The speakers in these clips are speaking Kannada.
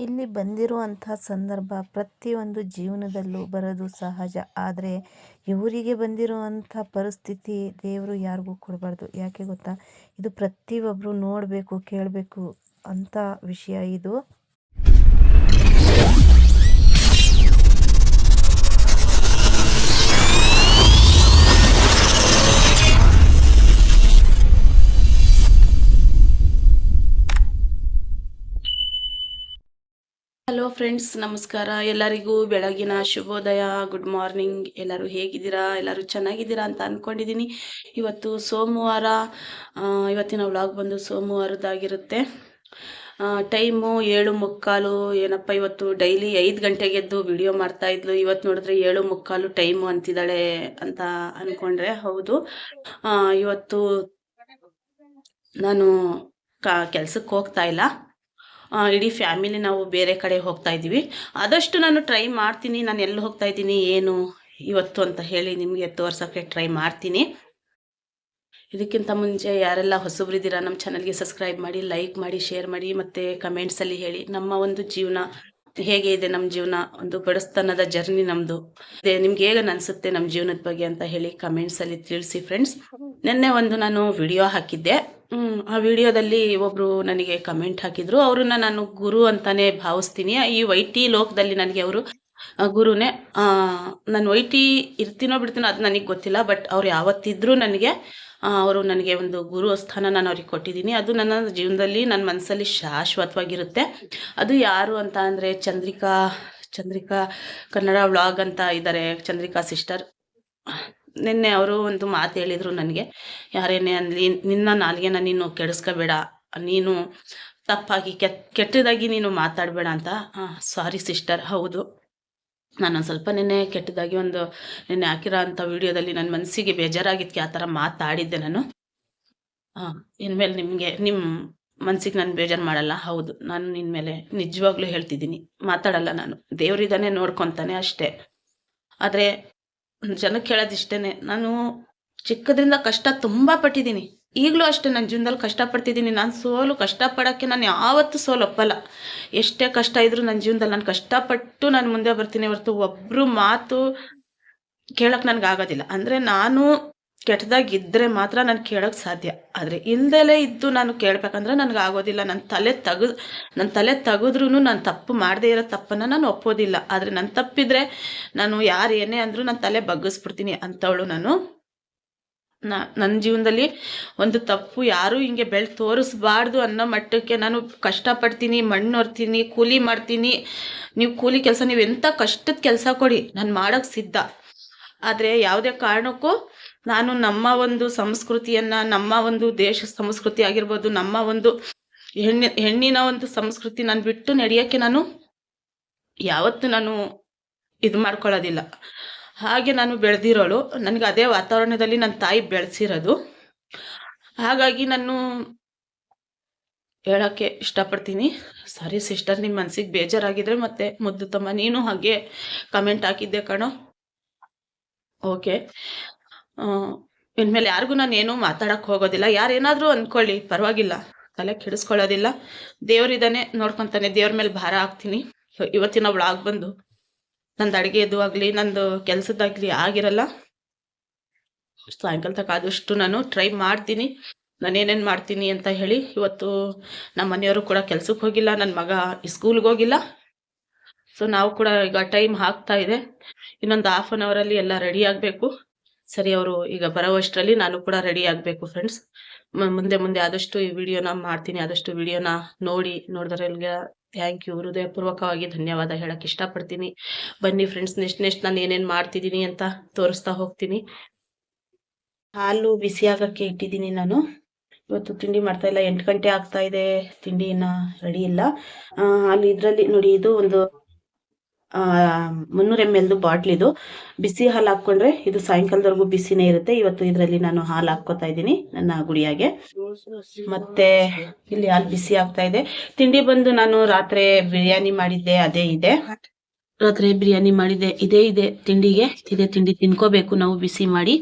ಇಲ್ಲಿ ಬಂದಿರುವಂಥ ಸಂದರ್ಭ ಪ್ರತಿಯೊಂದು ಜೀವನದಲ್ಲೂ ಬರೋದು ಸಹಜ. ಆದರೆ ಇವರಿಗೆ ಬಂದಿರುವಂಥ ಪರಿಸ್ಥಿತಿ ದೇವರು ಯಾರಿಗೂ ಕೊಡಬಾರ್ದು. ಯಾಕೆ ಗೊತ್ತಾ? ಇದು ಪ್ರತಿಯೊಬ್ಬರು ನೋಡಬೇಕು, ಕೇಳಬೇಕು ಅಂತ ವಿಷಯ ಇದು. ಹಲೋ ಫ್ರೆಂಡ್ಸ್ ನಮಸ್ಕಾರ. ಎಲ್ಲರಿಗೂ ಬೆಳಗಿನ ಶುಭೋದಯ ಗುಡ್ ಮಾರ್ನಿಂಗ್ ಎಲ್ಲರೂ ಹೇಗಿದ್ದೀರಾ? ಎಲ್ಲರೂ ಚೆನ್ನಾಗಿದ್ದೀರಾ ಅಂತ ಅಂದ್ಕೊಂಡಿದ್ದೀನಿ ಇವತ್ತು ಸೋಮವಾರ ಇವತ್ತಿನ ವ್ಲಾಗ್ ಬಂದು ಸೋಮವಾರದಾಗಿರುತ್ತೆ ಟೈಮು ಏಳು ಮುಕ್ಕಾಲು, ಏನಪ್ಪ ಇವತ್ತು ಡೈಲಿ ಐದು ಗಂಟೆಗೆ ಎದ್ದು ವಿಡಿಯೋ ಮಾಡ್ತಾ ಇದ್ಲು. ಇವತ್ತು ನೋಡಿದ್ರೆ ಏಳು ಮುಕ್ಕಾಲು ಟೈಮು ಅಂತಿದ್ದಾಳೆ ಅಂತ ಅಂದ್ಕೊಂಡ್ರೆ ಹೌದು. ಇವತ್ತು ನಾನು ಕೆಲಸಕ್ಕೆ ಕೆಲ್ಸಕ್ಕೆ ಹೋಗ್ತಾ ಇಲ್ಲ. ಇಡೀ ಫ್ಯಾಮಿಲಿ ನಾವು ಬೇರೆ ಕಡೆ ಹೋಗ್ತಾ ಇದ್ದೀವಿ. ಆದಷ್ಟು ನಾನು ಟ್ರೈ ಮಾಡ್ತೀನಿ. ನಾನು ಎಲ್ಲಿ ಹೋಗ್ತಾ ಇದ್ದೀನಿ, ಏನು, ಇವತ್ತು ಅಂತ ಹೇಳಿ ನಿಮಗೆ ತೋರ್ಸೋಕ್ಕೆ ಟ್ರೈ ಮಾಡ್ತೀನಿ. ಇದಕ್ಕಿಂತ ಮುಂಚೆ ಯಾರೆಲ್ಲ ಹೊಸಬ್ರಿದ್ದೀರಾ, ನಮ್ಮ ಚಾನಲ್ಗೆ ಸಬ್ಸ್ಕ್ರೈಬ್ ಮಾಡಿ, ಲೈಕ್ ಮಾಡಿ, ಶೇರ್ ಮಾಡಿ, ಮತ್ತು ಕಮೆಂಟ್ಸಲ್ಲಿ ಹೇಳಿ. ನಮ್ಮ ಒಂದು ಜೀವನ ಹೇಗೆ ಇದೆ, ನಮ್ಮ ಜೀವನ, ಒಂದು ಬಡಸ್ತನದ ಜರ್ನಿ ನಮ್ಮದು ಅದೇ ನಿಮ್ಗೆ ಹೇಗೆ ಅನಿಸುತ್ತೆ ನಮ್ಮ ಜೀವನದ ಬಗ್ಗೆ ಅಂತ ಹೇಳಿ ಕಮೆಂಟ್ಸಲ್ಲಿ ತಿಳಿಸಿ ಫ್ರೆಂಡ್ಸ್ ನಿನ್ನೆ ಒಂದು ನಾನು ವಿಡಿಯೋ ಹಾಕಿದ್ದೆ. ಆ ವಿಡಿಯೋದಲ್ಲಿ ಒಬ್ರು ನನಗೆ ಕಮೆಂಟ್ ಹಾಕಿದ್ರು. ಅವ್ರನ್ನ ನಾನು ಗುರು ಅಂತಾನೆ ಭಾವಿಸ್ತೀನಿ. ಈ ವೈಟಿ ಲೋಕದಲ್ಲಿ ನನಗೆ ಅವರು ಗುರುನೇ ನಾನು ವೈಟಿ ಇರ್ತೀನೋ ಬಿಡ್ತೀನೋ ಅದು ನನಗೆ ಗೊತ್ತಿಲ್ಲ ಬಟ್ ಅವ್ರು ಯಾವತ್ತಿದ್ರೂ ನನಗೆ ಅವರು ನನಗೆ ಒಂದು ಗುರು ಸ್ಥಾನ ನಾನು ಅವ್ರಿಗೆ ಕೊಟ್ಟಿದ್ದೀನಿ. ಅದು ನನ್ನ ಜೀವನದಲ್ಲಿ ನನ್ನ ಮನಸ್ಸಲ್ಲಿ ಶಾಶ್ವತವಾಗಿರುತ್ತೆ. ಅದು ಯಾರು ಅಂತ ಅಂದರೆ ಚಂದ್ರಿಕಾ ಚಂದ್ರಿಕಾ ಕನ್ನಡ ವ್ಲಾಗ್ ಅಂತ ಇದ್ದಾರೆ ಚಂದ್ರಿಕಾ ಸಿಸ್ಟರ್ ನಿನ್ನೆ ಅವರು ಒಂದು ಮಾತು ಹೇಳಿದರು ನನಗೆ. ಯಾರೇನೇ ಅನ್ಲಿ ನಿನ್ನ ನಾಲ್ಗೆನ ನೀನು ಕೆಡಿಸ್ಕೋಬೇಡ. ನೀನು ತಪ್ಪಾಗಿ ಕೆಟ್ ಕೆಟ್ಟದಾಗಿ ನೀನು ಮಾತಾಡಬೇಡ ಅಂತ. ಸಾರಿ ಸಿಸ್ಟರ್ ಹೌದು. ನಾನು ಸ್ವಲ್ಪ ನಿನ್ನೆ ಕೆಟ್ಟದಾಗಿ ಒಂದು ನಿನ್ನೆ ಹಾಕಿರೋ ಅಂಥ ವೀಡಿಯೋದಲ್ಲಿ ನನ್ನ ಮನಸ್ಸಿಗೆ ಬೇಜಾರಾಗಿದ್ದಕ್ಕೆ ಆ ಥರ ಮಾತಾಡಿದ್ದೆ ನಾನು. ಹಾಂ ಇನ್ಮೇಲೆ ನಿಮಗೆ ನಿಮ್ಮ ಮನ್ಸಿಗೆ ನಾನು ಬೇಜಾರು ಮಾಡಲ್ಲ. ಹೌದು, ನಾನು ನಿನ್ನ ಮೇಲೆ ನಿಜವಾಗ್ಲೂ ಹೇಳ್ತಿದ್ದೀನಿ. ಮಾತಾಡಲ್ಲ ನಾನು. ದೇವರಿದ್ದಾನೆ ನೋಡ್ಕೊತಾನೆ ಅಷ್ಟೇ. ಆದರೆ ಜನಕ್ಕೆ ಹೇಳೋದು ಇಷ್ಟೇ ನಾನು ಚಿಕ್ಕದ್ರಿಂದ ಕಷ್ಟ ತುಂಬ ಪಟ್ಟಿದ್ದೀನಿ. ಈಗಲೂ ಅಷ್ಟೇ ನನ್ನ ಜೀವನದಲ್ಲಿ ಕಷ್ಟಪಡ್ತಿದ್ದೀನಿ ನಾನು ಸೋಲು ಕಷ್ಟಪಡೋಕ್ಕೆ ನಾನು ಯಾವತ್ತೂ ಸೋಲು ಒಪ್ಪಲ್ಲ. ಎಷ್ಟೇ ಕಷ್ಟ ಇದ್ರೂ ನನ್ನ ಜೀವನದಲ್ಲಿ ನಾನು ಕಷ್ಟಪಟ್ಟು ನಾನು ಮುಂದೆ ಬರ್ತೀನಿ ಹೊರತು ಒಬ್ಬರು ಮಾತು ಕೇಳಕ್ಕೆ ನನಗೆ ಆಗೋದಿಲ್ಲ. ಅಂದರೆ ನಾನು ಕೆಟ್ಟದಾಗಿದ್ದರೆ ಮಾತ್ರ ನಾನು ಕೇಳೋಕ್ಕೆ ಸಾಧ್ಯ. ಆದರೆ ಇಲ್ದಲೇ ಇದ್ದು ನಾನು ಕೇಳಬೇಕಂದ್ರೆ ನನಗೆ ಆಗೋದಿಲ್ಲ. ನನ್ನ ತಲೆ ತೆಗೆದು ನನ್ನ ತಲೆ ತೆಗೆದ್ರೂ ನಾನು ತಪ್ಪು ಮಾಡದೇ ಇರೋ ತಪ್ಪನ್ನು ನಾನು ಒಪ್ಪೋದಿಲ್ಲ. ಆದರೆ ನನ್ನ ತಪ್ಪಿದ್ರೆ ನಾನು ಯಾರು ಏನೇ ಅಂದರೂ ನಾನು ತಲೆ ಬಗ್ಗಿಸ್ಬಿಡ್ತೀನಿ ಅಂಥವಳು ನಾನು. ನನ್ನ ಜೀವನದಲ್ಲಿ ಒಂದು ತಪ್ಪು ಯಾರೂ ಹಿಂಗೆ ಬೆಳೆ ತೋರಿಸ್ಬಾರ್ದು ಅನ್ನೋ ಮಟ್ಟಕ್ಕೆ ನಾನು ಕಷ್ಟಪಡ್ತೀನಿ, ಮಣ್ಣು ಹೊರ್ತೀನಿ, ಕೂಲಿ ಮಾಡ್ತೀನಿ. ನೀವು ಕೂಲಿ ಕೆಲಸ, ನೀವು ಎಂಥ ಕಷ್ಟದ ಕೆಲಸ ಕೊಡಿ. ನಾನು ಮಾಡೋಕ್ಕೆ ಸಿದ್ಧ. ಆದರೆ ಯಾವುದೇ ಕಾರಣಕ್ಕೂ ನಾನು ನಮ್ಮ ಒಂದು ಸಂಸ್ಕೃತಿಯನ್ನ, ನಮ್ಮ ಒಂದು ದೇಶ ಸಂಸ್ಕೃತಿ ಆಗಿರ್ಬೋದು, ನಮ್ಮ ಒಂದು ಹೆಣ್ಣಿ, ಹೆಣ್ಣಿನ ಒಂದು ಸಂಸ್ಕೃತಿ ನಾನು ಬಿಟ್ಟು ನಡೆಯೋಕ್ಕೆ ನಾನು ಯಾವತ್ತೂ ನಾನು ಇದು ಮಾಡ್ಕೊಳ್ಳೋದಿಲ್ಲ. ಹಾಗೆ ನಾನು ಬೆಳೆದಿರೋಳು. ನನಗೆ ಅದೇ ವಾತಾವರಣದಲ್ಲಿ ನನ್ನ ತಾಯಿ ಬೆಳೆಸಿರೋದು. ಹಾಗಾಗಿ ನಾನು ಹೇಳೋಕ್ಕೆ ಇಷ್ಟಪಡ್ತೀನಿ. ಸಾರಿ ಸಿಸ್ಟರ್ ನಿಮ್ಮ ಮನಸ್ಸಿಗೆ ಬೇಜಾರಾಗಿದ್ರೆ ಮತ್ತೆ ಮುದ್ದು ತಮ್ಮ, ನೀನು ಹಾಗೆ ಕಮೆಂಟ್ ಹಾಕಿದ್ದೆ ಕಣೋ. ಓಕೆ. ಇನ್ಮೇಲೆ ಯಾರಿಗೂ ನಾನು ಏನೂ ಮಾತಾಡಕ್ಕೆ ಹೋಗೋದಿಲ್ಲ. ಯಾರೇನಾದರೂ ಅಂದ್ಕೊಳ್ಳಿ ಪರವಾಗಿಲ್ಲ. ತಲೆ ಕೆಡಿಸ್ಕೊಳ್ಳೋದಿಲ್ಲ. ದೇವರಿದ್ದಾನೆ ನೋಡ್ಕೊತಾನೆ. ದೇವ್ರ ಮೇಲೆ ಭಾರ ಹಾಕ್ತೀನಿ. ಇವತ್ತಿನ ಬ್ಲಾಗ್ ಬಂದು ನಂದು ಅಡುಗೆದು ಆಗಲಿ, ನಂದು ಕೆಲ್ಸದಾಗ್ಲಿ ಆಗಿರಲ್ಲ. ಸಾಯಂಕಾಲ ತಕ್ಕ ಆದಷ್ಟು ನಾನು ಟ್ರೈ ಮಾಡ್ತೀನಿ. ನಾನು ಏನೇನು ಮಾಡ್ತೀನಿ ಅಂತ ಹೇಳಿ, ಇವತ್ತು ನಮ್ಮ ಮನೆಯವರು ಕೂಡ ಕೆಲ್ಸಕ್ಕೆ ಹೋಗಿಲ್ಲ ನನ್ನ ಮಗ ಸ್ಕೂಲ್ಗೆ ಹೋಗಿಲ್ಲ. ಸೊ ನಾವು ಕೂಡ ಈಗ ಟೈಮ್ ಹಾಕ್ತಾ ಇದೆ. ಇನ್ನೊಂದು ಹಾಫ್ ಆನ್ ಅವರಲ್ಲಿ ಎಲ್ಲ ರೆಡಿ ಆಗಬೇಕು. ಸರಿ, ಅವರು ಈಗ ಬರೋವಷ್ಟರಲ್ಲಿ ನಾನು ಕೂಡ ರೆಡಿ ಆಗಬೇಕು ಫ್ರೆಂಡ್ಸ್ ಮುಂದೆ ಮುಂದೆ ಆದಷ್ಟು ಈ ವಿಡಿಯೋನ ಮಾಡ್ತೀನಿ, ಆದಷ್ಟು ವಿಡಿಯೋನ ನೋಡಿ ನೋಡಿದ್ರೆಲ್ಗೆ ಥ್ಯಾಂಕ್ ಯು ಹೃದಯಪೂರ್ವಕವಾಗಿ ಧನ್ಯವಾದ ಹೇಳಕ್ಕೆ ಇಷ್ಟಪಡ್ತೀನಿ. ಬನ್ನಿ ಫ್ರೆಂಡ್ಸ್ ನೆಕ್ಸ್ಟ್ ನೆಕ್ಸ್ಟ್ ನಾನು ಏನೇನು ಮಾಡ್ತಿದ್ದೀನಿ ಅಂತ ತೋರಿಸ್ತಾ ಹೋಗ್ತೀನಿ. ಹಾಲು ಬಿಸಿ ಆಗಕ್ಕೆ ಇಟ್ಟಿದ್ದೀನಿ ನಾನು. ಇವತ್ತು ತಿಂಡಿ ಮಾಡ್ತಾ ಇಲ್ಲ, ಎಂಟು ಗಂಟೆ ಆಗ್ತಾ ಇದೆ ತಿಂಡಿ ರೆಡಿ ಇಲ್ಲ. ಅಲ್ಲಿ ಇದರಲ್ಲಿ ನೋಡಿ, ಇದು ಒಂದು ಮುನ್ನೂರು ಎಂ ಎಲ್ದು ಬಾಟ್ಲ್ ಇದು. ಬಿಸಿ ಹಾಲು ಹಾಕ್ಕೊಂಡ್ರೆ ಇದು ಸಾಯಂಕಾಲದವರೆಗೂ ಬಿಸಿನೇ ಇರುತ್ತೆ. ಇವತ್ತು ಇದರಲ್ಲಿ ನಾನು ಹಾಲು ಹಾಕ್ಕೋತಾ ಇದ್ದೀನಿ ನನ್ನ ಗುಡಿಯಾಗೆ ಮತ್ತೆ ಇಲ್ಲಿ ಹಾಲು ಬಿಸಿ ಆಗ್ತಾ ಇದೆ. ತಿಂಡಿ ಬಂದು ನಾನು ರಾತ್ರಿ ಬಿರಿಯಾನಿ ಮಾಡಿದ್ದೆ ಅದೇ ಇದೆ. ರಾತ್ರಿ ಬಿರಿಯಾನಿ ಮಾಡಿದ್ದೆ ಇದೇ ಇದೆ ತಿಂಡಿಗೆ. ಇದೇ ತಿಂಡಿ ತಿನ್ಕೋಬೇಕು ನಾವು ಬಿಸಿ ಮಾಡಿ.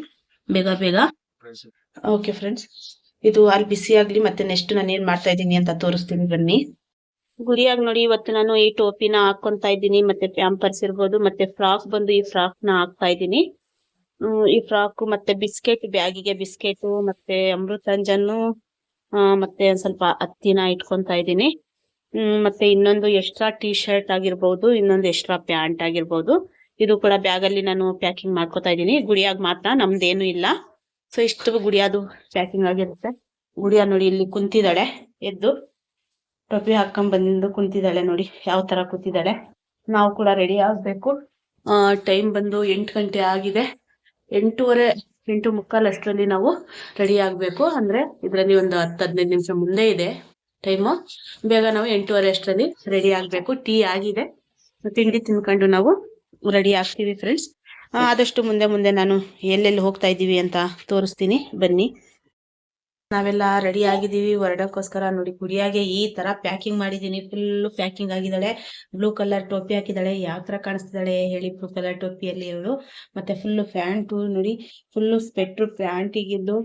ಬೇಗ ಬೇಗ. ಓಕೆ ಫ್ರೆಂಡ್ಸ್ ಇದು ಹಾಲು ಬಿಸಿ ಆಗ್ಲಿ ಮತ್ತೆ ನೆಕ್ಸ್ಟ್ ನಾನು ಏನ್ ಮಾಡ್ತಾ ಇದ್ದೀನಿ ಅಂತ ತೋರಿಸ್ತೀನಿ ಬನ್ನಿ. ಗುಡಿಯಾಗ ನೋಡಿ ಇವತ್ತು ನಾನು ಈ ಟೋಪಿನ ಹಾಕೊಂತ ಇದ್ದೀನಿ, ಮತ್ತೆ ಪ್ಯಾಂಪರ್ಸ್ ಇರ್ಬೋದು, ಮತ್ತೆ ಫ್ರಾಕ್ ಬಂದು ಈ ಫ್ರಾಕ್ನ ಹಾಕ್ತಾ ಇದ್ದೀನಿ. ಈ ಫ್ರಾಕ್ ಮತ್ತೆ ಬಿಸ್ಕೆಟ್, ಬ್ಯಾಗಿಗೆ ಬಿಸ್ಕೆಟ್, ಮತ್ತೆ ಅಮೃತಾಂಜನ್ನು ಮತ್ತೆ ಒಂದ್ ಸ್ವಲ್ಪ ಹತ್ತಿನ ಇಟ್ಕೊಂತ ಇದ್ದೀನಿ. ಮತ್ತೆ ಇನ್ನೊಂದು ಎಕ್ಸ್ಟ್ರಾ ಟಿ ಶರ್ಟ್ ಆಗಿರ್ಬೋದು, ಇನ್ನೊಂದು ಎಕ್ಸ್ಟ್ರಾ ಪ್ಯಾಂಟ್ ಆಗಿರ್ಬೋದು. ಇದು ಕೂಡ ಬ್ಯಾಗ್ ಅಲ್ಲಿ ನಾನು ಪ್ಯಾಕಿಂಗ್ ಮಾಡ್ಕೊತಾ ಇದ್ದೀನಿ. ಗುಡಿಯಾಗ್ ಮಾತ್ರ ನಮ್ದೇನು ಇಲ್ಲ. ಸೊ ಇಷ್ಟು ಗುಡಿಯಾದು ಪ್ಯಾಕಿಂಗ್ ಆಗಿರುತ್ತೆ. ಗುಡಿಯಾ ನೋಡಿ ಇಲ್ಲಿ ಕುಂತಿದ್ದಾಳೆ ಎದ್ದು. ಟೊಪಿ ಹಾಕೊಂಡ್ ಬಂದು ಕುಂತಿದ್ದಾಳೆ ನೋಡಿ, ಯಾವ ತರ ಕೂತಿದ್ದಾಳೆ. ನಾವು ಕೂಡ ರೆಡಿ ಆಗ್ಬೇಕು. ಟೈಮ್ ಬಂದು ಎಂಟು ಗಂಟೆ ಆಗಿದೆ. ಎಂಟೂವರೆ, ಎಂಟು ಮುಕ್ಕಾಲ್ ಅಷ್ಟರಲ್ಲಿ ನಾವು ರೆಡಿ ಆಗ್ಬೇಕು. ಅಂದ್ರೆ ಇದರಲ್ಲಿ ಒಂದು ಹತ್ತು ಹದಿನೈದು ನಿಮಿಷ ಮುಂದೆ ಇದೆ ಟೈಮು ಬೇಗ ನಾವು ಎಂಟೂವರೆ ಅಷ್ಟರಲ್ಲಿ ರೆಡಿ ಆಗ್ಬೇಕು. ಟೀ ಆಗಿದೆ. ತಿಂಡಿ ತಿನ್ಕೊಂಡು ನಾವು ರೆಡಿ ಆಗ್ತೀವಿ ಫ್ರೆಂಡ್ಸ್ ಆದಷ್ಟು ಮುಂದೆ ಮುಂದೆ ನಾನು ಎಲ್ಲೆಲ್ಲಿ ಹೋಗ್ತಾ ಇದ್ದೀವಿ ಅಂತ ತೋರಿಸ್ತೀನಿ. ಬನ್ನಿ. ನಾವೆಲ್ಲ ರೆಡಿ ಆಗಿದ್ದೀವಿ. ಹೊರಡಕ್ಕೋಸ್ಕರ ನೋಡಿ, ಗುಡಿಯಾಗೆ ಈ ತರ ಪ್ಯಾಕಿಂಗ್ ಮಾಡಿದೀನಿ ಫುಲ್ ಪ್ಯಾಕಿಂಗ್ ಆಗಿದ್ದಾಳೆ. ಬ್ಲೂ ಕಲರ್ ಟೋಪಿ ಹಾಕಿದ್ದಾಳೆ. ಯಾವ ತರ ಕಾಣಿಸ್ತಿದ್ದಾಳೆ ಹೇಳಿ ಬ್ಲೂ ಕಲರ್ ಟೋಪಿಯಲ್ಲಿ ಇವಳು ಮತ್ತೆ ಫುಲ್ ಪ್ಯಾಂಟು ನೋಡಿ ಫುಲ್ ಸ್ಪೆಟ್ರು ಪ್ಯಾಂಟಿಗಿದ್ದು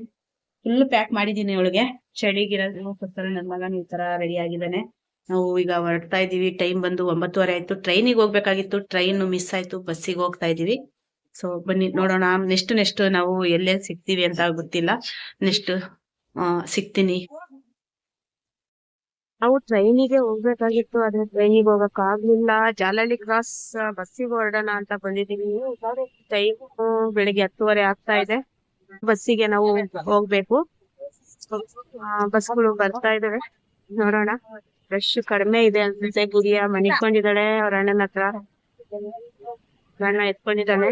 ಫುಲ್ ಪ್ಯಾಕ್ ಮಾಡಿದೀನಿ ಅವಳಿಗೆ. ಚಳಿಗಿರೋದಕ್ಕೋಸ್ಕರ ನನ್ನ ಮಗನ ಈ ತರ ರೆಡಿ ಆಗಿದ್ದಾನೆ. ನಾವು ಈಗ ಹೊರಡ್ತಾ ಇದೀವಿ ಟೈಮ್ ಬಂದು ಒಂಬತ್ತುವರೆ ಆಯ್ತು. ಟ್ರೈನಿಗೆ ಹೋಗ್ಬೇಕಾಗಿತ್ತು. ಟ್ರೈನ್ ಮಿಸ್ ಆಯ್ತು. ಬಸ್ಸಿಗೆ ಹೋಗ್ತಾ ಇದೀವಿ ಸೊ ಬನ್ನಿ, ನೋಡೋಣ. ನೆಕ್ಸ್ಟ್ ನೆಕ್ಸ್ಟ್ ನಾವು ಎಲ್ಲೆಲ್ಲಿ ಸಿಗ್ತೀವಿ ಅಂತ ಗೊತ್ತಿಲ್ಲ. ನೆಕ್ಸ್ಟ್ ಸಿಗ್ತೀನಿ. ನಾವು ಟ್ರೈನಿಗೆ ಹೋಗ್ಬೇಕಾಗಿತ್ತು, ಆದ್ರೆ ಟ್ರೈನಿಗೆ ಹೋಗಕ್ ಆಗ್ಲಿಲ್ಲ. ಜಾಲಹಳ್ಳಿ ಕ್ರಾಸ್ ಬಸ್ಸಿಗೆ ಹೊರಡೋಣ ಅಂತ ಬಂದಿದೀವಿ ಟೈಮ್ ಬೆಳಿಗ್ಗೆ ಹತ್ತುವರೆ ಆಗ್ತಾ ಇದೆ. ಬಸ್ಸಿಗೆ ನಾವು ಹೋಗ್ಬೇಕು. ಬಸ್ಗಳು ಬರ್ತಾ ಇದಾವೆ. ನೋಡೋಣ. ರಶ್ ಕಡಿಮೆ ಇದೆ ಅನ್ಸುತ್ತೆ. ಗುರಿಯ ಮನಿಕೊಂಡಿದ್ದಾಳೆ. ಅವ್ರ ಅಣ್ಣನ ಹತ್ರ ಅಣ್ಣ ಎತ್ಕೊಂಡಿದ್ದಾನೆ.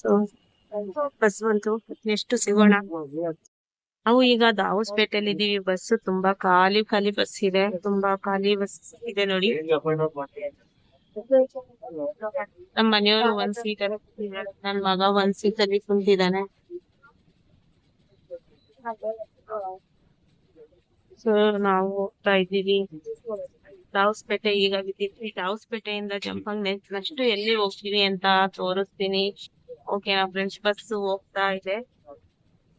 ಸೊ ಬಸ್ ಬಂತು. ನೆಕ್ಸ್ಟ್ ಸಿಗೋಣ. ನಾವು ಈಗ ದಾವಸ್ಪೇಟೆಯಲ್ಲಿ ಇದೀವಿ. ಬಸ್ ತುಂಬಾ ಖಾಲಿ ಖಾಲಿ ಬಸ್ ಇದೆ. ತುಂಬಾ ಖಾಲಿ ಬಸ್ ಇದೆ ನೋಡಿ. ನಮ್ ಮನೆಯವರು ಒಂದ್ ಸೀಟ್ ಅಲ್ಲಿ ನನ್ ಮಗ ಒಂದ್ ಸೀಟ್ ಅಲ್ಲಿ ಕುಂತಿದ್ದಾನೆ. ಸೊ ನಾವು ಹೋಗ್ತಾ ಇದ್ದೀವಿ. ದಾವಸ್ಪೇಟೆ ಈಗ ಬಿದ್ದಿದ್ವಿ. ದಾವಸ್ಪೇಟೆಯಿಂದ ಜಂಪಂಗ್ ನೆಕ್ಸ್ಟ್ ಎಲ್ಲಿ ಹೋಗ್ತೀನಿ ಅಂತ ತೋರಿಸ್ತೀನಿ. ಓಕೆ ಓಕೆನಾ ಫ್ರೆಂಡ್ಸ್ ಬಸ್ ಹೋಗ್ತಾ ಇದೆ.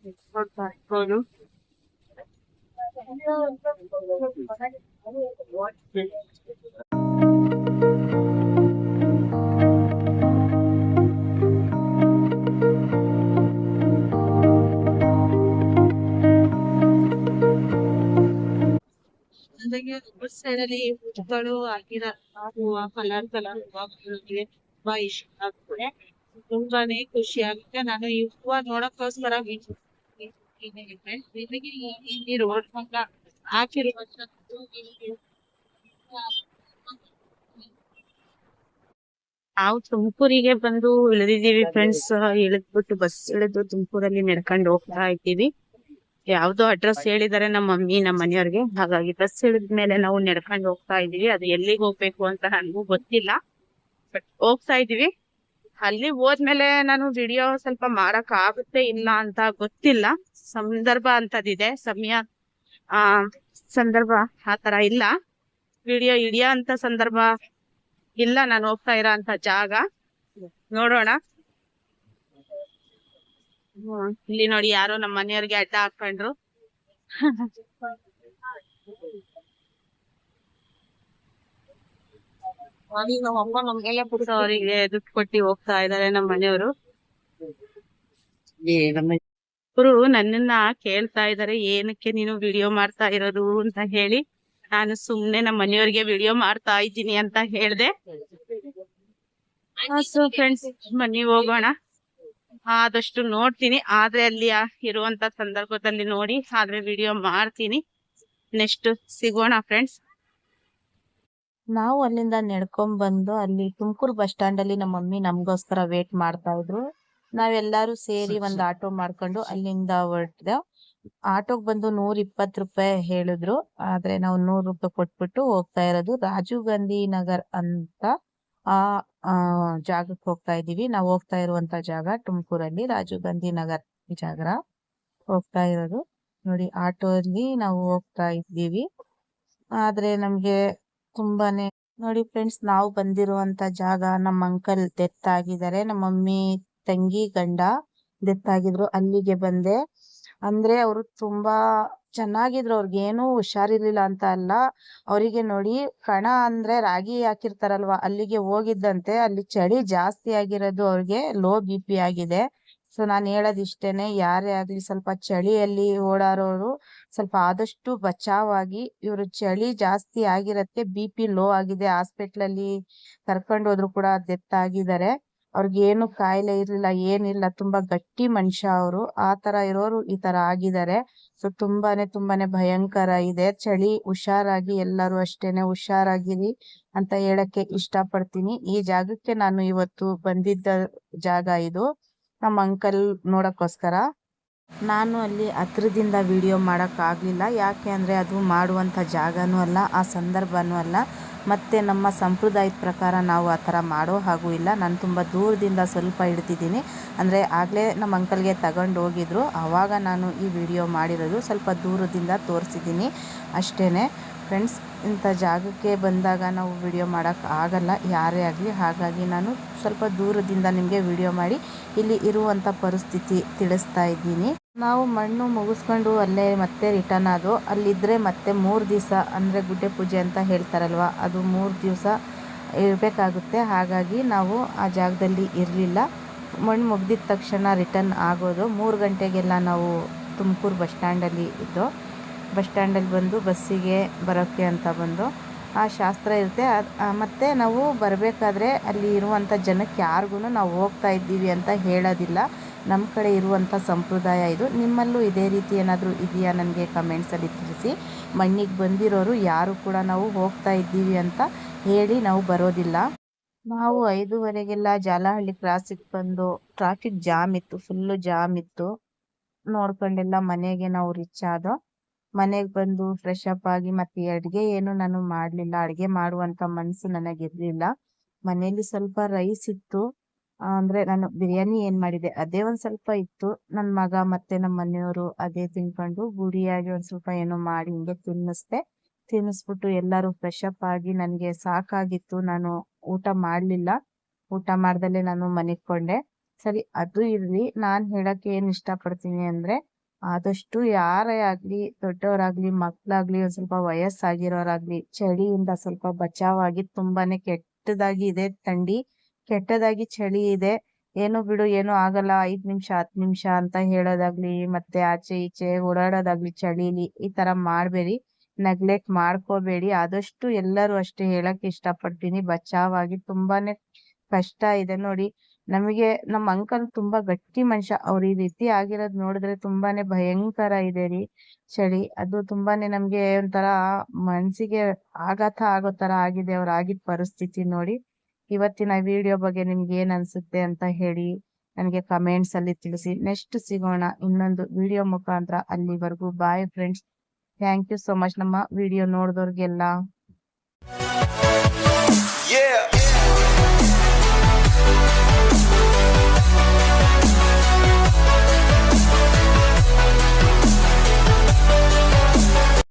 ನೋಡ್ತಾ ಇರ್ಬೋದು ಬಸ್ ಸೈಡ್ ಅಲ್ಲಿ ಹೂಗಳು ಹಾಕಿರೋ ಹೂವ ಕಲರ್ ಕಲರ್ ಹೂವಗಳಿಗೆ ತುಂಬಾ ಇಷ್ಟ ಆಗ್ತದೆ ತುಂಬಾನೇ ಖುಷಿ ಆಗುತ್ತೆ ನಾನು ಈ ಹೂವ ನೋಡಕ್ಕೋಸ್ಕರ ಹಾಕಿರುವಂತದ್ದು ನಾವು ತುಮಕೂರಿಗೆ ಬಂದು ಇಳಿದಿದ್ದೀವಿ ಫ್ರೆಂಡ್ಸ್ ಇಳಿದ್ಬಿಟ್ಟು ಬಸ್ ಇಳಿದು ತುಮಕೂರಲ್ಲಿ ನಡ್ಕೊಂಡು ಹೋಗ್ತಾ ಇದ್ದೀವಿ. ಯಾವ್ದೋ ಅಡ್ರೆಸ್ ಹೇಳಿದಾರೆ ನಮ್ಮ ಮಮ್ಮಿ ನಮ್ಮ ಮನೆಯವ್ರಿಗೆ. ಹಾಗಾಗಿ ಬಸ್ ಇಳಿದ್ಮೇಲೆ ನಾವು ನಡ್ಕೊಂಡು ಹೋಗ್ತಾ ಇದೀವಿ ಅದು ಎಲ್ಲಿಗೆ ಹೋಗ್ಬೇಕು ಅಂತ ನನಗೂ ಗೊತ್ತಿಲ್ಲ. ಬಟ್ ಹೋಗ್ತಾ ಇದೀವಿ ಅಲ್ಲಿ ಹೋದ್ಮೇಲೆ ನಾನು ವಿಡಿಯೋ ಸ್ವಲ್ಪ ಮಾಡಕ್ ಆಗುತ್ತೆ ಇಲ್ಲ ಅಂತ ಗೊತ್ತಿಲ್ಲ. ಸಂದರ್ಭ ಅಂತದಿದೆ ಸಮಯ, ಆ, ಸಂದರ್ಭ ಆತರ ಇಲ್ಲ. ವಿಡಿಯೋ ಹಿಡಿಯೋ ಅಂತ ಸಂದರ್ಭ ಇಲ್ಲ. ನಾನು ಹೋಗ್ತಾ ಇರೋ ಅಂತ ಜಾಗ. ನೋಡೋಣ. ಇಲ್ಲಿ ನೋಡಿ ಯಾರೋ ನಮ್ಮ ಮನೆಯವ್ರಿಗೆ ಅಡ್ಡ ಹಾಕೊಂಡ್ರು ಅವರಿಗೆ ದುಡ್ಡು ಕೊಟ್ಟು ಹೋಗ್ತಾ ಇದಾರೆ ನಮ್ಮ ಮನೆಯವರು. ಅವರು ನನ್ನನ್ನ ಕೇಳ್ತಾ ಇದಾರೆ ಏನಕ್ಕೆ ನೀನು ವಿಡಿಯೋ ಮಾಡ್ತಾ ಇರೋದು ಅಂತ ಹೇಳಿ. ನಾನು ಸುಮ್ನೆ ನಮ್ಮ ಮನೆಯವ್ರಿಗೆ ವಿಡಿಯೋ ಮಾಡ್ತಾ ಇದ್ದೀನಿ ಅಂತ ಹೇಳ್ದೆ. ಸೊ ಫ್ರೆಂಡ್ಸ್ ಬನ್ನಿ ಹೋಗೋಣ. ಆದಷ್ಟು ನೋಡ್ತೀನಿ. ಆದ್ರೆ ಅಲ್ಲಿ ಇರುವಂತ ಸಂದರ್ಭದಲ್ಲಿ ನೋಡಿ ಆದ್ರೆ ವಿಡಿಯೋ ಮಾಡ್ತೀನಿ. ನೆಕ್ಸ್ಟ್ ಸಿಗೋಣ ಫ್ರೆಂಡ್ಸ್ ನಾವು ಅಲ್ಲಿಂದ ನಡ್ಕೊಂಡ್ ಬಂದು ಅಲ್ಲಿ ತುಮಕೂರು ಬಸ್ ಸ್ಟ್ಯಾಂಡ್ ಅಲ್ಲಿ ನಮ್ಮ ಮಮ್ಮಿ ನಮ್ಗೋಸ್ಕರ ವೇಟ್ ಮಾಡ್ತಾ ಇದ್ರು. ನಾವೆಲ್ಲರೂ ಸೇರಿ ಒಂದ್ ಆಟೋ ಮಾಡ್ಕೊಂಡು ಅಲ್ಲಿಂದ ಹೊರಟ್ದೆ. ಆಟೋಗ್ ಬಂದು ನೂರ್ ಇಪ್ಪತ್ ರೂಪಾಯಿ ಹೇಳಿದ್ರು. ಆದ್ರೆ ನಾವು ನೂರ್ ರೂಪಾಯಿ ಕೊಟ್ಬಿಟ್ಟು ಹೋಗ್ತಾ ಇರೋದು. ರಾಜೀವ್ ಗಾಂಧಿ ನಗರ್ ಅಂತ ಆ ಜಾಗಕ್ಕೆ ಹೋಗ್ತಾ ಇದೀವಿ ನಾವು ಹೋಗ್ತಾ ಇರುವಂತ ಜಾಗ ತುಮಕೂರಲ್ಲಿ ರಾಜೀವ್ ಗಾಂಧಿ ನಗರ್ ಜಾಗ. ಹೋಗ್ತಾ ಇರೋದು. ನೋಡಿ ಆಟೋ ಅಲ್ಲಿ ನಾವು ಹೋಗ್ತಾ ಇದ್ದೀವಿ. ಆದ್ರೆ ನಮ್ಗೆ ತುಂಬಾನೇ. ನೋಡಿ ಫ್ರೆಂಡ್ಸ್, ನಾವು ಬಂದಿರುವಂತ ಜಾಗ ನಮ್ಮ ಅಂಕಲ್ ಡೆತ್ ಆಗಿದ್ದಾರೆ ನಮ್ಮ ಮಮ್ಮಿ, ತಂಗಿ, ಗಂಡ ಡೆತ್ ಆಗಿದ್ರು ಅಲ್ಲಿಗೆ ಬಂದೆ. ಅಂದ್ರೆ ಅವರು ತುಂಬಾ ಚೆನ್ನಾಗಿದ್ರು. ಅವ್ರಿಗೇನೂ ಹುಷಾರಿರ್ಲಿಲ್ಲ ಅಂತ ಅಲ್ಲ. ಅವರಿಗೆ ನೋಡಿ ಕಣ ಅಂದ್ರೆ ರಾಗಿ ಹಾಕಿರ್ತಾರಲ್ವಾ, ಅಲ್ಲಿಗೆ ಹೋಗಿದ್ದಂತೆ. ಅಲ್ಲಿ ಚಳಿ ಜಾಸ್ತಿ ಆಗಿರೋದು ಅವ್ರಿಗೆ ಲೋ ಬಿ ಪಿ ಆಗಿದೆ. ಸೊ, ನಾನು ಹೇಳೋದಿಷ್ಟೇನೆ. ಯಾರೇ ಆಗ್ಲಿ ಸ್ವಲ್ಪ ಚಳಿಯಲ್ಲಿ ಓಡಾಡೋರು ಸ್ವಲ್ಪ ಆದಷ್ಟು ಬಚಾವಾಗಿ ಇವರು ಚಳಿ ಜಾಸ್ತಿ ಆಗಿರತ್ತೆ, ಬಿ ಪಿ ಲೋ ಆಗಿದೆ ಹಾಸ್ಪಿಟ್ಲ್ ಅಲ್ಲಿ ಕರ್ಕೊಂಡ್ ಹೋದ್ರು ಕೂಡ ಡೆತ್ ಆಗಿದ್ದಾರೆ. ಅವ್ರಿಗೆ ಏನು ಕಾಯಿಲೆ ಇರಲಿಲ್ಲ, ಏನಿಲ್ಲ, ತುಂಬಾ ಗಟ್ಟಿ ಮನುಷ್ಯ ಅವರು. ಆ ತರ ಇರೋರು ಈ ತರ ಆಗಿದ್ದಾರೆ. ಸೊ, ತುಂಬಾನೇ ತುಂಬಾನೇ ಭಯಂಕರ ಇದೆ. ಚಳಿ ಹುಷಾರಾಗಿ, ಎಲ್ಲರೂ ಅಷ್ಟೇನೆ ಹುಷಾರಾಗಿರಿ ಅಂತ ಹೇಳಕ್ಕೆ ಇಷ್ಟ ಪಡ್ತೀನಿ ಈ ಜಾಗಕ್ಕೆ ನಾನು ಇವತ್ತು ಬಂದಿದ್ದ ಜಾಗ ಇದು. ನಮ್ಮ ಅಂಕಲ್ ನೋಡೋಕ್ಕೋಸ್ಕರ. ನಾನು ಅಲ್ಲಿ ಹತ್ರದಿಂದ ವಿಡಿಯೋ ಮಾಡೋಕ್ಕಾಗಲಿಲ್ಲ. ಯಾಕೆ ಅಂದರೆ ಅದು ಮಾಡುವಂಥ ಜಾಗನೂ ಅಲ್ಲ, ಆ ಸಂದರ್ಭನೂ ಅಲ್ಲ. ಮತ್ತು ನಮ್ಮ ಸಂಪ್ರದಾಯದ ಪ್ರಕಾರ ನಾವು ಆ ಥರ ಮಾಡೋ ಹಾಗೂ ಇಲ್ಲ. ನಾನು ತುಂಬ ದೂರದಿಂದ ಸ್ವಲ್ಪ ಇಡ್ತಿದ್ದೀನಿ ಅಂದರೆ ಆಗಲೇ ನಮ್ಮ ಅಂಕಲ್ಗೆ ತಗೊಂಡು ಹೋಗಿದ್ರು. ಆವಾಗ ನಾನು ಈ ವಿಡಿಯೋ ಮಾಡಿರೋದು ಸ್ವಲ್ಪ ದೂರದಿಂದ ತೋರಿಸಿದ್ದೀನಿ ಅಷ್ಟೇ ಫ್ರೆಂಡ್ಸ್ ಇಂಥ ಜಾಗಕ್ಕೆ ಬಂದಾಗ ನಾವು ವಿಡಿಯೋ ಮಾಡೋಕ್ಕೆ ಆಗಲ್ಲ. ಯಾರೇ ಆಗಲಿ, ಹಾಗಾಗಿ ನಾನು ಸ್ವಲ್ಪ ದೂರದಿಂದ ನಿಮಗೆ ವಿಡಿಯೋ ಮಾಡಿ, ಇಲ್ಲಿ ಇರುವಂಥ ಪರಿಸ್ಥಿತಿ ತಿಳಿಸ್ತಾ ಇದ್ದೀನಿ. ನಾವು ಮಣ್ಣು ಮುಗಿಸ್ಕೊಂಡು ಅಲ್ಲೇ ಮತ್ತೆ ರಿಟರ್ನ್ ಆದೋ ಅಲ್ಲಿದ್ದರೆ ಮತ್ತೆ ಮೂರು ದಿವಸ, ಅಂದರೆ ಗುಡ್ಡೆ ಪೂಜೆ ಅಂತ ಹೇಳ್ತಾರಲ್ವ, ಅದು ಮೂರು ದಿವಸ ಇರಬೇಕಾಗುತ್ತೆ. ಹಾಗಾಗಿ ನಾವು ಆ ಜಾಗದಲ್ಲಿ ಇರಲಿಲ್ಲ. ಮಣ್ಣು ಮುಗ್ದಿದ ತಕ್ಷಣ ರಿಟರ್ನ್ ಆಗೋದು. ಮೂರು ಗಂಟೆಗೆಲ್ಲ ನಾವು ತುಮಕೂರು ಬಸ್ ಸ್ಟ್ಯಾಂಡಲ್ಲಿ ಇದ್ದೋ ಬಸ್ ಸ್ಟ್ಯಾಂಡಲ್ಲಿ ಬಂದು ಬಸ್ಸಿಗೆ ಬರೋಕ್ಕೆ ಅಂತ ಬಂದು ಆ ಶಾಸ್ತ್ರ ಇರುತ್ತೆ. ಮತ್ತು ನಾವು ಬರಬೇಕಾದ್ರೆ ಅಲ್ಲಿ ಇರುವಂಥ ಜನಕ್ಕೆ ಯಾರಿಗೂ ನಾವು ಹೋಗ್ತಾ ಇದ್ದೀವಿ ಅಂತ ಹೇಳೋದಿಲ್ಲ. ನಮ್ಮ ಕಡೆ ಇರುವಂಥ ಸಂಪ್ರದಾಯ ಇದು. ನಿಮ್ಮಲ್ಲೂ ಇದೇ ರೀತಿ ಏನಾದರೂ ಇದೆಯಾ ನನಗೆ ಕಮೆಂಟ್ಸಲ್ಲಿ ತಿಳಿಸಿ. ಮಣ್ಣಿಗೆ ಬಂದಿರೋರು ಯಾರು ಕೂಡ ನಾವು ಹೋಗ್ತಾ ಇದ್ದೀವಿ ಅಂತ ಹೇಳಿ ನಾವು ಬರೋದಿಲ್ಲ. ನಾವು ಐದುವರೆಗೆಲ್ಲ ಜಾಲಹಳ್ಳಿ ಕ್ರಾಸಿಗೆ ಬಂದು ಟ್ರಾಫಿಕ್ ಜಾಮ್ ಇತ್ತು ಫುಲ್ಲು ಜಾಮ್ ಇತ್ತು. ನೋಡ್ಕೊಂಡೆಲ್ಲ ಮನೆಗೆ ನಾವು ರಿಚ್ ಆದೋ ಮನೆಗೆ ಬಂದು ಫ್ರೆಶ್ ಅಪ್ ಆಗಿ ಮತ್ತೆ ಅಡ್ಗೆ ಏನು ನಾನು ಮಾಡ್ಲಿಲ್ಲ. ಅಡ್ಗೆ ಮಾಡುವಂತ ಮನ್ಸು ನನಗಿರ್ಲಿಲ್ಲ. ಮನೇಲಿ ಸ್ವಲ್ಪ ರೈಸ್ ಇತ್ತು. ಅಂದ್ರೆ ನಾನು ಬಿರಿಯಾನಿ ಏನ್ ಮಾಡಿದೆ, ಅದೇ ಒಂದ್ ಸ್ವಲ್ಪ ಇತ್ತು. ನನ್ ಮಗ ಮತ್ತೆ ನಮ್ಮ ಮನೆಯವರು ಅದೇ ತಿನ್ಕೊಂಡು ಗುಡಿಯಾಗಿ ಒಂದ್ ಸ್ವಲ್ಪ ಏನೋ ಮಾಡಿ ಹಿಂಗೆ ತಿನ್ನಿಸ್ದೆ. ತಿನ್ನಿಸ್ಬಿಟ್ಟು ಎಲ್ಲರೂ ಫ್ರೆಶ್ ಅಪ್ ಆಗಿ ನನ್ಗೆ ಸಾಕಾಗಿತ್ತು. ನಾನು ಊಟ ಮಾಡ್ಲಿಲ್ಲ. ಊಟ ಮಾಡ್ದಲ್ಲೇ ನಾನು ಮನಿಕೊಂಡೆ ಸರಿ, ಅದು ಇರ್ಲಿ. ನಾನ್ ಹೇಳಕ್ಕೆ ಏನ್ ಇಷ್ಟಪಡ್ತೀನಿ ಅಂದ್ರೆ ಆದಷ್ಟು ಯಾರೇ ಆಗ್ಲಿ, ದೊಡ್ಡವರಾಗ್ಲಿ, ಮಕ್ಳಾಗ್ಲಿ, ಒಂದ್ ಸ್ವಲ್ಪ ವಯಸ್ಸಾಗಿರೋರಾಗ್ಲಿ, ಚಳಿಯಿಂದ ಸ್ವಲ್ಪ ಬಚಾವಾಗಿ ತುಂಬಾನೇ ಕೆಟ್ಟದಾಗಿ ಇದೆ ಥಂಡಿ. ಕೆಟ್ಟದಾಗಿ ಚಳಿ ಇದೆ. ಏನು ಬಿಡು, ಏನು ಆಗಲ್ಲ. ಐದ್ ನಿಮಿಷ ಹತ್ ನಿಮಿಷ ಅಂತ ಹೇಳೋದಾಗ್ಲಿ, ಮತ್ತೆ ಆಚೆ ಈಚೆ ಓಡಾಡೋದಾಗ್ಲಿ, ಚಳಿಲಿ, ಈ ತರ ಮಾಡ್ಬೇಡಿ. ನೆಗ್ಲೆಕ್ಟ್ ಮಾಡ್ಕೋಬೇಡಿ. ಆದಷ್ಟು ಎಲ್ಲರೂ ಅಷ್ಟೇ ಹೇಳಕ್ ಇಷ್ಟಪಡ್ತೀನಿ. ಬಚಾವಾಗಿ ತುಂಬಾನೇ ಕಷ್ಟ ಇದೆ ನೋಡಿ. ನಮಗೆ ನಮ್ಮ ಅಂಕಲ್ ತುಂಬಾ ಗಟ್ಟಿ ಮನುಷ್ಯ. ಅವ್ರ ಈ ರೀತಿ ಆಗಿರೋದ್ ನೋಡಿದ್ರೆ ತುಂಬಾನೇ ಭಯಂಕರ ಇದೆ ರೀ. ಚಳಿ ಅದು ತುಂಬಾನೇ ನಮ್ಗೆ ಒಂಥರ ಮನ್ಸಿಗೆ ಆಘಾತ ಆಗೋ ತರ ಆಗಿದೆ ಅವ್ರ ಆಗಿದ್ ಪರಿಸ್ಥಿತಿ ನೋಡಿ. ಇವತ್ತಿನ ವಿಡಿಯೋ ಬಗ್ಗೆ ನಿಮ್ಗೆ ಏನ್ ಅನ್ಸುತ್ತೆ ಅಂತ ಹೇಳಿ ನನಗೆ ಕಮೆಂಟ್ಸ್ ಅಲ್ಲಿ ತಿಳಿಸಿ. ನೆಕ್ಸ್ಟ್ ಸಿಗೋಣ ಇನ್ನೊಂದು ವಿಡಿಯೋ ಮುಖಾಂತರ. ಅಲ್ಲಿವರೆಗೂ bye friends thank you so much ನಮ್ಮ ವಿಡಿಯೋ ನೋಡಿದವ್ರಿಗೆಲ್ಲ.